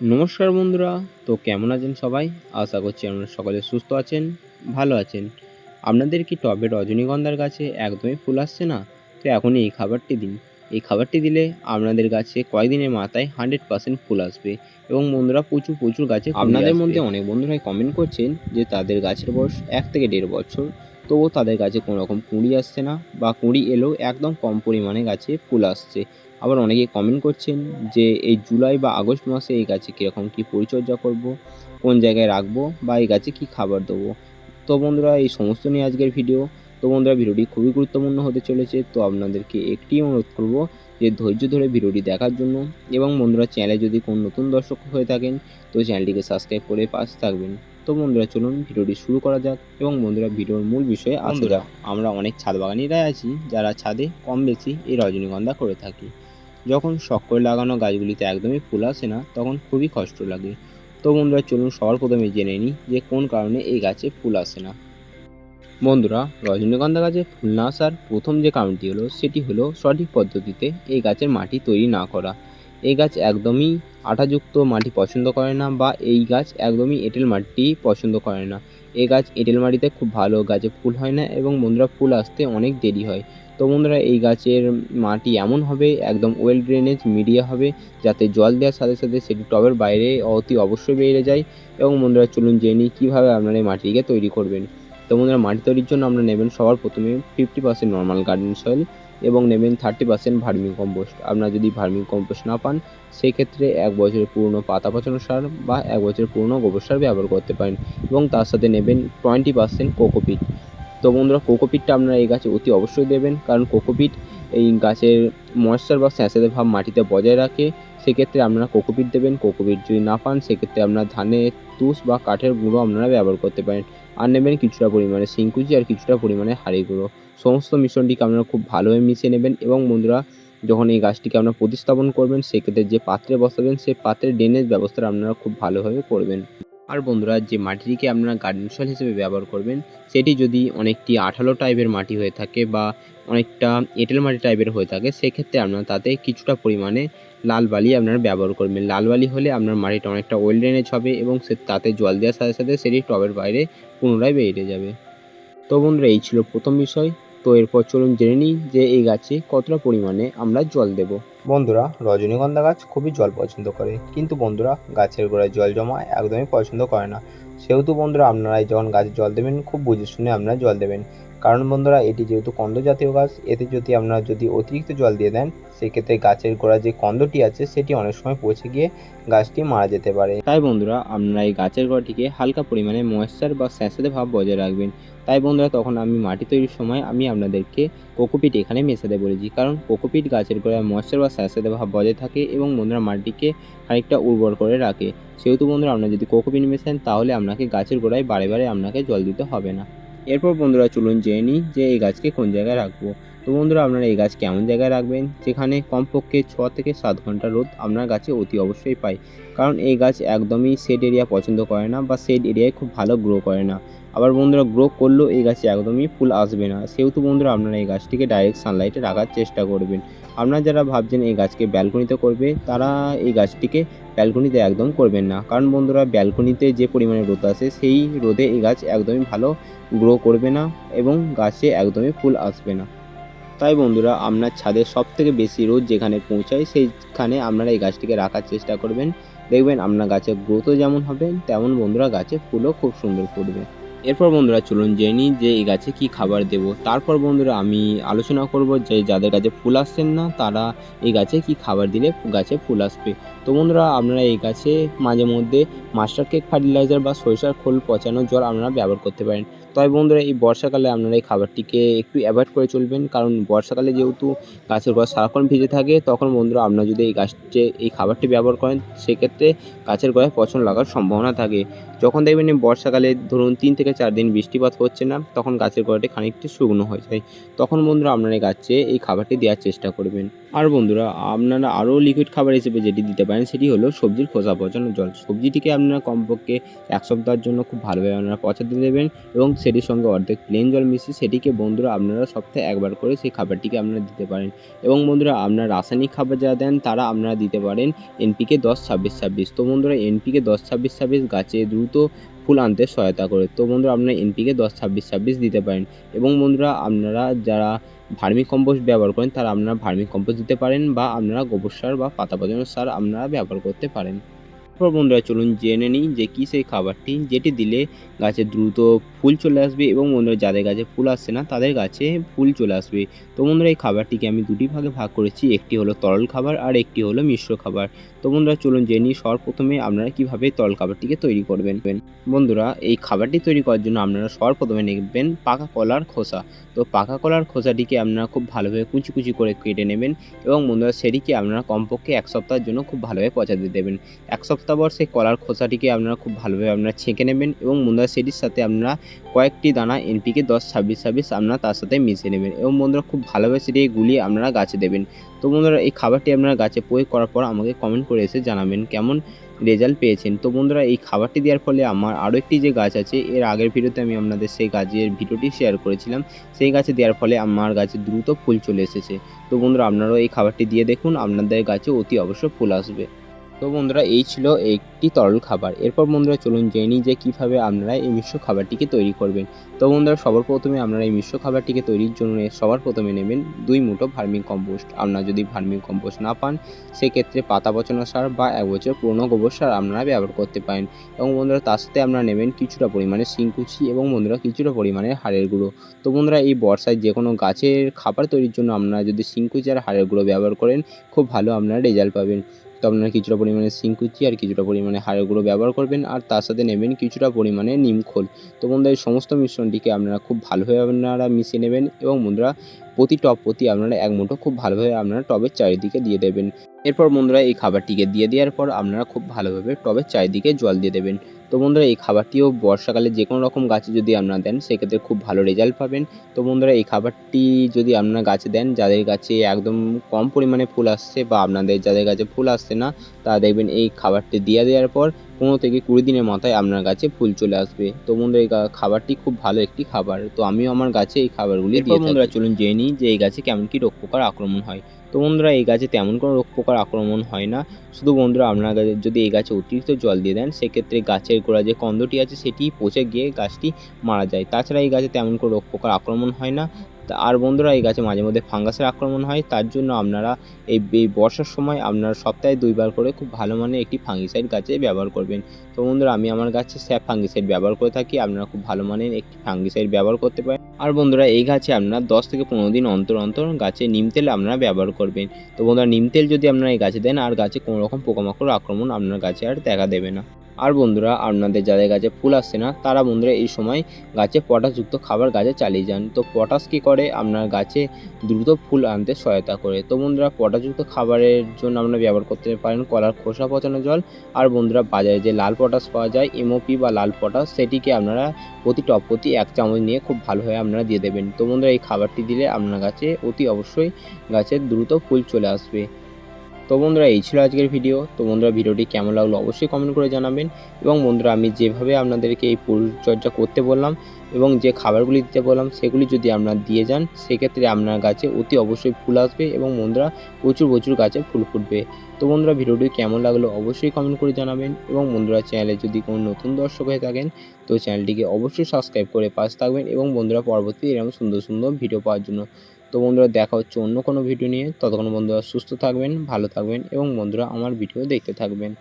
নমস্কার বন্ধুরা তো কেমন আছেন সবাই? আশা করছি আপনারা সকলে সুস্থ আছেন ভালো আছেন। আপনাদের কি টবে রজনীগন্ধার গাছে একদমই ফুল আসছে না? তো এখনই এই খাবারটি দিন। এই খাবারটি দিলে আপনাদের গাছে কয়েকদিনের মাথায় হান্ড্রেড পার্সেন্ট ফুল আসবে এবং বন্ধুরা প্রচুর প্রচুর গাছে আপনাদের মধ্যে অনেক বন্ধুরাই কমেন্ট করছেন যে তাদের গাছের বয়স এক থেকে দেড় বছর। তবুও তাদের গাছে কোনো রকম কুঁড়ি আসছে না বা কুঁড়ি এলেও একদম কম পরিমাণে গাছে ফুল আসছে। আবার অনেকে কমেন্ট করছেন যে এই জুলাই বা আগস্ট মাসে এই গাছে কীরকম কী পরিচর্যা করব, কোন জায়গায় রাখব বা এই গাছে কী খাবার দেবো। তো বন্ধুরা, এই সমস্ত নিয়ে আজকের ভিডিও তো বন্ধুরা, ভিডিওটি খুবই গুরুত্বপূর্ণ হতে চলেছে। তো আপনাদেরকে একটি অনুরোধ করব যে ধৈর্য ধরে ভিডিওটি দেখার জন্য এবং বন্ধুরা চ্যানেলে যদি কোন নতুন দর্শক হয়ে থাকেন, তো চ্যানেলটিকে সাবস্ক্রাইব করে পাশে থাকবেন। তো বন্ধুরা চলুন ভিডিওটি শুরু করা যাক। এবং বন্ধুরা ভিডিওর মূল বিষয়ে যাক আমরা অনেক ছাদ বাগানিরাই আছি যারা ছাদে কম বেশি এই রজনীগন্ধা করে থাকি। যখন শখ করে লাগানো গাছগুলিতে একদমই ফুল আসে না তখন খুবই কষ্ট লাগে। তো বন্ধুরা চলুন সবার প্রথমে জেনে নিই যে কোন কারণে এই গাছে ফুল আসে না। বন্ধুরা রজনীগন্ধা গাছে ফুল না আসার প্রথম যে কারণটি হলো সেটি হলো সঠিক পদ্ধতিতে এই গাছের মাটি তৈরি না করা। এই গাছ একদমই আঠাযুক্ত মাটি পছন্দ করে না বা এই গাছ একদমই এঁটেল মাটি পছন্দ করে না। এই গাছ এঁটেল মাটিতে খুব ভালো, গাছে ফুল হয় না এবং বন্ধুরা ফুল আসতে অনেক দেরি হয়। তো বন্ধুরা, এই গাছের মাটি এমন হবে, একদম ওয়েল ড্রেনেজ, মিডিয়া হবে, যাতে জল দেওয়ার সাথে সাথে সেটি টবের বাইরে অতি অবশ্যই বেড়ে যায়। এবং বন্ধুরা, চলুন জেনে কীভাবে আপনারা এই মাটিকে তৈরি করবেন। তো বন্ধুরা, মাটি তৈরির জন্য আপনারা নেবেন সবার প্রথমে fifty percent normal garden soil এবং নেবেন থার্টি পার্সেন্ট ভার্মি কম্পোস্ট। আপনারা যদি ভার্মি কম্পোস্ট না পান সেই ক্ষেত্রে এক বছরের পুরনো পাতা পচানো সার বা এক বছরের পুরনো গোবর সার ব্যবহার করতে পারেন এবং তার সাথে নেবেন টোয়েন্টি পার্সেন্ট কোকোপিট। তো বন্ধুরা, কোকোপিটটা আপনারা এই গাছে অতি অবশ্যই দেবেন, কারণ কোকোপিট এই গাছের ময়েশ্চার বা স্যাঁচাতে ভাব মাটিতে বজায় রাখে, সেক্ষেত্রে আপনারা কোকোপিট দেবেন, কোকোপিট যদি না পান, সেক্ষেত্রে আপনারা ধানের তুষ বা কাঠের গুঁড়ো আপনারা ব্যবহার করতে পারেন। আর নেবেন কিছুটা পরিমাণে শিংকুচি আর কিছুটা পরিমাণে হাড়ি গুঁড়ো। সমস্ত মিশ্রণটিকে আপনারা খুব ভালোভাবে মিশিয়ে নেবেন এবং বন্ধুরা, যখন এই গাছটিকে আপনারা প্রতিস্থাপন করবেন, সেক্ষেত্রে যে পাত্রে বসাবেন, সেই পাত্রের ড্রেনেজ ব্যবস্থাটা আপনারা খুব ভালোভাবে করবেন। আর বন্ধুরা, যে মাটিটিকে আপনারা গার্ডেন সয়েল হিসেবে ব্যবহার করবেন, সেটি যদি অনেকটি আঠালো টাইপের মাটি হয়ে থাকে বা অনেকটা এঁটেল মাটি টাইপের হয়ে থাকে, সেক্ষেত্রে আপনারা তাতে কিছুটা পরিমাণে লাল বালি আপনারা ব্যবহার করবেন। লাল বালি হলে আপনার মাটিটা অনেকটা ওয়েল ড্রেনেজ হবে এবং সে তাতে জল দেওয়ার সাথে সাথে সেটি টবের বাইরে পুনরায় বেরিয়ে যাবে। তো বন্ধুরা, এই ছিল প্রথম বিষয়। তো এরপর চলুন জেনে নিই যে এই গাছে কতটা পরিমাণে আমরা জল দেব। বন্ধুরা, রজনীগন্ধা গাছ খুবই জল পছন্দ করে, কিন্তু বন্ধুরা, গাছের গোড়ায় জল জমা একদমই পছন্দ করে না। সেহেতু বন্ধুরা আপনারা যখন গাছে জল দেবেন, খুব বুঝে শুনে আপনারা জল দেবেন। কারণ বন্ধুরা, এটি যেহেতু কন্দ জাতীয় গাছ, এতে যদি আপনারা যদি অতিরিক্ত জল দিয়ে দেন, সেক্ষেত্রে গাছের গোড়া যে কন্দটি আছে, সেটি অনেক সময় পচে গিয়ে গাছটি মারা যেতে পারে। তাই বন্ধুরা, আপনারা এই গাছের গোড়াটিকে হালকা পরিমাণে ময়েশ্চার বা স্যাঁচাতে ভাব বজায় রাখবেন। তাই বন্ধুরা, তখন আমি মাটি তৈরির সময় আমি আপনাদেরকে কোকোপিট এখানে মেশাতে বলেছি। কারণ কোকোপিট গাছের গোড়ায় ময়েশ্চার বা স্যাঁচাতে ভাব বজায় থাকে এবং বন্ধুরা মাটিকে খানিকটা উর্বর করে রাখে। সেহেতু বন্ধুরা, আপনারা যদি কোকোপিট মেশান, তাহলে আপনাকে গাছের গোড়ায় বারে বারে আপনাকে জল দিতে হবে না। এরপর বন্ধুরা চলুন জেনে নিই যে এই গাছকে কোন জায়গায় রাখব। তো বন্ধুরা আপনারা এই গাছ কেমন জায়গায় রাখবেন? যেখানে কমপক্ষে ছ থেকে সাত ঘণ্টা রোদ আপনার গাছে অতি অবশ্যই পায়। কারণ এই গাছ একদমই শেড এরিয়া পছন্দ করে না বা শেড এরিয়ায় খুব ভালো গ্রো করে না। আবার বন্ধুরা গ্রো করলেও এই গাছে একদমই ফুল আসবে না। সেহেতু বন্ধুরা আপনারা এই গাছটিকে ডাইরেক্ট সানলাইটে রাখার চেষ্টা করবেন। আপনারা যারা ভাবছেন এই গাছকে ব্যালকনিতে করবে, তারা এই গাছটিকে ব্যালকনিতে একদম করবেন না। কারণ বন্ধুরা ব্যালকনিতে যে পরিমাণে রোদ আসে, সেই রোদে এই গাছ একদমই ভালো গ্রো করবে না এবং গাছে একদমই ফুল আসবে না। তাই বন্ধুরা আপনার ছাদে সব থেকে বেশি রোদ যেখানে পৌঁছায়, সেইখানে আপনারা এই গাছটিকে রাখার চেষ্টা করবেন। দেখবেন আপনার গাছের গ্রোথও যেমন হবে, তেমন বন্ধুরা গাছে ফুলও খুব সুন্দর ফুটবে। এরপর বন্ধুরা চলুন জেনে নিই যে এই গাছে কি খাবার দেব। তারপর বন্ধুরা আমি আলোচনা করব যে যাদের গাছে ফুল আসছেন না, তারা এই গাছে কি খাবার দিলে গাছে ফুল আসবে। তো বন্ধুরা, আপনারা এই গাছে মাঝে মধ্যে মাস্টার কেক ফার্টিলাইজার বা সরিষার খোল পচানো জল আপনারা ব্যবহার করতে পারেন। তবে বন্ধুরা, এই বর্ষাকালে আপনারা এই খাবারটিকে একটু অ্যাভয়েড করে চলবেন। কারণ বর্ষাকালে যেহেতু গাছের গোড়া সারাক্ষণ ভিজে থাকে, তখন বন্ধুরা আপনারা যদি এই গাছটি এই খাবারটি ব্যবহার করেন, সেক্ষেত্রে গাছের গোড়ায় পচন লাগার সম্ভাবনা থাকে। যখন দেখবেন বর্ষাকালে ধরুন তিন থেকে চার দিন বৃষ্টিপাত হচ্ছে না, তখন গাছের গোড়াটি খানিকটি শুকনো হয়ে যায়। তখন বন্ধুরা আপনারা এই গাছে এই খাবারটি দেওয়ার চেষ্টা করবেন। আর বন্ধুরা, আপনারা আরও লিকুইড খাবার হিসেবে যেটি দিতে পারেন, সেটি হলো সবজির খোসা পচানো জল। সবজিটিকে আপনারা কমপক্ষে এক সপ্তাহের জন্য খুব ভালোভাবে আপনারা পচাতে দেবেন এবং সেটির সঙ্গে অর্ধেক প্লেন জল মিশিয়ে সেটিকে বন্ধুরা আপনারা সপ্তাহে একবার করে সেই খাবারটিকে আপনারা দিতে পারেন। এবং বন্ধুরা, আপনারা রাসায়নিক খাবার যা দেন, তারা আপনারা দিতে পারেন এনপিকে দশ ছাব্বিশ ছাব্বিশ। তো বন্ধুরা এনপিকে দশ ছাব্বিশ ছাব্বিশ গাছে দ্রুত ফুল আনতে সহায়তা করে। তো বন্ধুরা, আপনারা এনপিকে দশ ছাব্বিশ ছাব্বিশ দিতে পারেন। এবং বন্ধুরা, আপনারা যারা ভার্মি কম্পোস্ট ব্যবহার করেন, তারা আপনারা ভার্মি কম্পোস্ট দিতে পারেন বা আপনারা গোবর সার বা পাতা পচানোর সার আপনারা ব্যবহার করতে পারেন। তারপর বন্ধুরা, চলুন জেনে নিই যে কী সেই খাবারটি, যেটি দিলে গাছে দ্রুত ফুল চলে আসবে এবং বন্ধুরা, যাদের গাছে ফুল আসছে না, তাদের গাছে ফুল চলে আসবে। তো বন্ধুরা, এই খাবারটিকে আমি দুটি ভাগে ভাগ করেছি, একটি হলো তরল খাবার আর একটি হলো মিশ্র খাবার। তো বন্ধুরা, চলুন জেনে সর্বপ্রথমে আপনারা কীভাবে তরল খাবারটিকে তৈরি করবেন। বন্ধুরা, এই খাবারটি তৈরি করার জন্য আপনারা সর্বপ্রথমে নেবেন পাকা কলার খোসা। তো পাকা কলার খোসাটিকে আপনারা খুব ভালোভাবে কুচি কুচি করে কেটে নেবেন এবং বন্ধুরা, সেটিকে আপনারা কমপক্ষে এক সপ্তাহের জন্য খুব ভালোভাবে পচাতে দেবেন। এক সপ্তাহ পর সেই কলার খোসাটিকে আপনারা খুব ভালোভাবে আপনারা ছেঁকে নেবেন এবং বন্ধুরা, সেটির সাথে আপনারা কয়েকটি দানা এনপিকে দশ, ছাব্বিশ ছাব্বিশ আপনারা তার সাথে মিশিয়ে নেবেন এবং বন্ধুরা খুব ভালোভাবে সেটিকে গুলিয়ে আপনারা গাছে দেবেন। তো বন্ধুরা এই খাবারটি আপনারা গাছে প্রয়োগ করার পর আমাকে কমেন্ট করে এসে জানাবেন কেমন রেজাল্ট পেয়েছেন। তো বন্ধুরা এই খাবারটি দেওয়ার ফলে আমার আরও একটি যে গাছ আছে, এর আগের ভিডিওতে আমি আপনাদের সেই গাছের ভিডিওটি শেয়ার করেছিলাম। সেই গাছে দেওয়ার ফলে আমার গাছে দ্রুত ফুল চলে এসেছে। তো বন্ধুরা আপনারাও এই খাবারটি দিয়ে দেখুন, আপনাদের গাছে অতি অবশ্য ফুল আসবে। তো বন্ধুরা, এই ছিল একটি তরল খাবার। এরপর বন্ধুরা চলুন জেনে যে কীভাবে আপনারা এই মিশ্র খাবারটিকে তৈরি করবেন। তো বন্ধুরা, সবার প্রথমে আপনারা এই মিশ্র খাবারটিকে তৈরির জন্য সবার প্রথমে নেবেন দুই মুঠো ভার্মিং কম্পোস্ট। আপনারা যদি ভার্মিং কম্পোস্ট না পান, সেক্ষেত্রে পাতা পচানো সার বা এক বছর পুরনো গোবর সার আপনারা ব্যবহার করতে পারেন। এবং বন্ধুরা, তার সাথে আপনারা নেবেন কিছুটা পরিমাণে শিংকুচি এবং বন্ধুরা, কিছুটা পরিমাণে হাড়ের গুঁড়ো। তো বন্ধুরা, এই বর্ষায় যে কোনো গাছের খাবার তৈরির জন্য আপনারা যদি শিংকুচি আর হাড়ের গুঁড়ো ব্যবহার করেন, খুব ভালো আপনারা রেজাল্ট পাবেন। তো আপনারা কিছুটা পরিমাণে সিংকুচি আর কিছুটা পরিমাণে হাড়ের গুঁড়ো ব্যবহার করবেন আর তার সাথে নেবেন কিছুটা পরিমাণে নিমখোল তো বন্ধুরা, এই সমস্ত মিশ্রণটিকে আপনারা খুব ভালোভাবে আপনারা মিশিয়ে নেবেন এবং বন্ধুরা, প্রতি টপ প্রতি আপনারা এক মুঠো খুব ভালোভাবে আপনারা টবের চারিদিকে দিয়ে দেবেন। এরপর বন্ধুরা, এই খাবারটিকে দিয়ে দেওয়ার পর আপনারা খুব ভালোভাবে টবের চারিদিকে জল দিয়ে দেবেন। তো বন্ধুরা এই খাবারটিও বর্ষাকালে যে কোনো রকম গাছে যদি আপনারা দেন সেক্ষেত্রে খুব ভালো রেজাল্ট পাবেন। তো বন্ধুরা এই খাবারটি যদি আপনারা গাছে দেন যাদের গাছে একদম কম পরিমাণে ফুল আসছে বা আপনাদের যাদের গাছে ফুল আসছে না তা দেখবেন এই খাবারটি দিয়ে দেওয়ার পর পনেরো থেকে কুড়ি দিনের মাথায় আপনার গাছে ফুল চলে আসবে। তো বন্ধুরা এই খাবারটি খুব ভালো একটি খাবার। তো আমিও আমার গাছে এই খাবারগুলি দিয়ে বন্ধুরা চলুন জেনে নিই যে এই গাছে কেমন কী রোগ পোকার আক্রমণ হয়। তো বন্ধুরা, এই গাছে তেমন কোনো রোগ পোকার আক্রমণ হয় না। শুধু বন্ধুরা, আপনার গাছে- যদি এই গাছে অতিরিক্ত জল দিয়ে দেন, সেক্ষেত্রে গাছের গোড়া যে কন্দটি আছে, সেটি পচে গিয়ে গাছটি মারা যায়। তাছাড়া এই গাছে তেমন কোনো রোগ পোকার আক্রমণ হয় না। আর বন্ধুরা, এই গাছে মাঝে মধ্যে ফাঙ্গাসের আক্রমণ হয়। তার জন্য আপনারা এই এই বর্ষার সময় আপনারা সপ্তাহে দুইবার করে খুব ভালো মানের একটি ফাঙ্গিসাইড গাছে ব্যবহার করবেন। তো বন্ধুরা, আমি আমার গাছে স্যাপ ফাঙ্গিসাইড ব্যবহার করে থাকি। আপনারা খুব ভালো মানের একটি ফাঙ্গিসাইড ব্যবহার করতে পারেন। আর বন্ধুরা, এই গাছে আপনারা দশ থেকে পনেরো দিন অন্তর অন্তর গাছে নিম তেল আপনারা ব্যবহার করবেন। তো বন্ধুরা, নিম তেল যদি আপনারা এই গাছে দেন, আর গাছে কোনো রকম পোকামাকড় আক্রমণ আপনার গাছে আর দেখা দেবে না। আর বন্ধুরা, আপনাদের যাদের গাছে ফুল আসছে না, তারা বন্ধুরা এই সময় গাছে পটাশযুক্ত খাবার গাছে চালিয়ে যান। তো পটাশ কী করে? আপনার গাছে দ্রুত ফুল আনতে সহায়তা করে। তো বন্ধুরা, পটাশযুক্ত খাবারের জন্য আপনারা ব্যবহার করতে পারেন কলার খোসা, পচানো জল। আর বন্ধুরা, বাজারে যে লাল পটাশ পাওয়া যায় এমওপি বা লাল পটাশ, সেটিকে আপনারা প্রতি টপ প্রতি এক চামচ নিয়ে খুব ভালোভাবে আপনারা দিয়ে দেবেন। তো বন্ধুরা, এই খাবারটি দিলে আপনার গাছে অতি অবশ্যই গাছের দ্রুত ফুল চলে আসবে। তো বন্ধুরা, এই ছিল আজকের ভিডিও তো বন্ধুরা, ভিডিওটি কেমন লাগল অবশ্যই কমেন্ট করে জানাবেন। এবং বন্ধুরা, আমি যেভাবে আপনাদেরকে এই পরিচর্যা করতে বললাম এবং যে খাবারগুলি দিতে বললাম, সেগুলি যদি আপনারা দিয়ে যান, সেক্ষেত্রে আপনার গাছে অতি অবশ্যই ফুল আসবে এবং বন্ধুরা, প্রচুর প্রচুর গাছে ফুল ফুটবে। তো বন্ধুরা, ভিডিওটি কেমন লাগল অবশ্যই কমেন্ট করে জানাবেন। এবং বন্ধুরা চ্যানেলে যদি কোনো নতুন দর্শক হয়ে থাকেন, তো চ্যানেলটিকে অবশ্যই সাবস্ক্রাইব করে পাশে থাকবেন এবং বন্ধুরা, পরবর্তী এরকম সুন্দর সুন্দর ভিডিও পাওয়ার জন্য। তো বন্ধুরা দেখা হচ্ছে অন্য কোনো ভিডিও নিয়ে। ততক্ষণ বন্ধুরা সুস্থ থাকবেন, ভালো থাকবেন এবং বন্ধুরা আমার ভিডিও দেখতে থাকবেন।